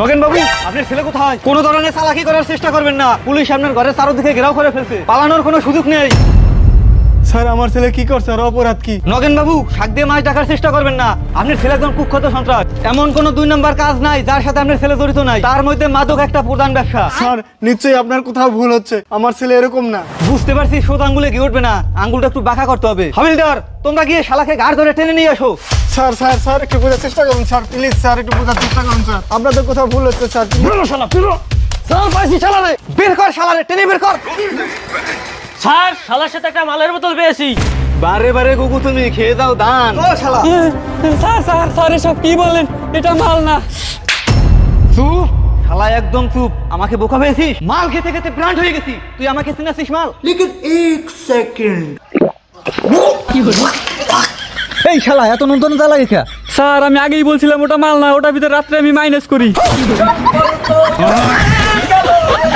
নগেন বাবু আপনার ছেলে কোথায়? কোনো ধরনের চালাকি করার চেষ্টা করবেন না। পুলিশ আপনার ঘরের চারদিকে ঘেরাও করে ফেলছে। পালানোর কোনো সুযোগ নেই। স্যার আমার ছেলে কি করছে? আর অপরাধ কি? নগেন বাবু শাক দিয়ে মাছ ডাকার চেষ্টা করবেন না। আপনার ছেলে একজন কুখ্যাত সন্ত্রাস। এমন কোনো দুই নম্বর কাজ নাই যার সাথে আপনার ছেলে জড়িত নাই। তার মধ্যে মাদক একটা প্রধান ব্যবসা। স্যার নিশ্চয়ই আপনার কোথাও ভুল হচ্ছে। আমার ছেলে এরকম না। বুঝতে পারছি সোদ আঙ্গুলে গিয়ে উঠবে না। আঙ্গুলটা একটু বাঁকা করতে হবে। হাবিলদার তোমরা গিয়ে শালাকে গাড় ধরে টেনে নিয়ে আসো। স্যার স্যার স্যার একটু বোঝার চেষ্টা করুন স্যার প্লিজ স্যার একটু বোঝার চেষ্টা করুন স্যার। আপনাদের কোথাও ভুল হচ্ছে স্যার বেরো শালা বেরো। স্যার পাইছি শালা রে বের কর শালা রে টেনে বের কর। স্যার শালার সাথে একটা মালের বোতল পেয়েছি। বারে বারে গুগু তুমি খেয়ে দাও দান। ও শালা। স্যার স্যার স্যার এসব কি বলেন? এটা মাল না। চুপ। শালা একদম চুপ। আমাকে বোকা পেয়েছিস? মাল খেতে খেতে ব্র্যান্ড হয়ে গেছি। তুই আমাকে চিনাছিস মাল? লেকিন এক সেকেন্ড। কি হলো? এই শালা, এত নতুন জ্বালা গেছে স্যার, আমি আগেই বলছিলাম, ওটা মাল না, ওটা ভিতরে রাত্রে আমি মাইনাস করি।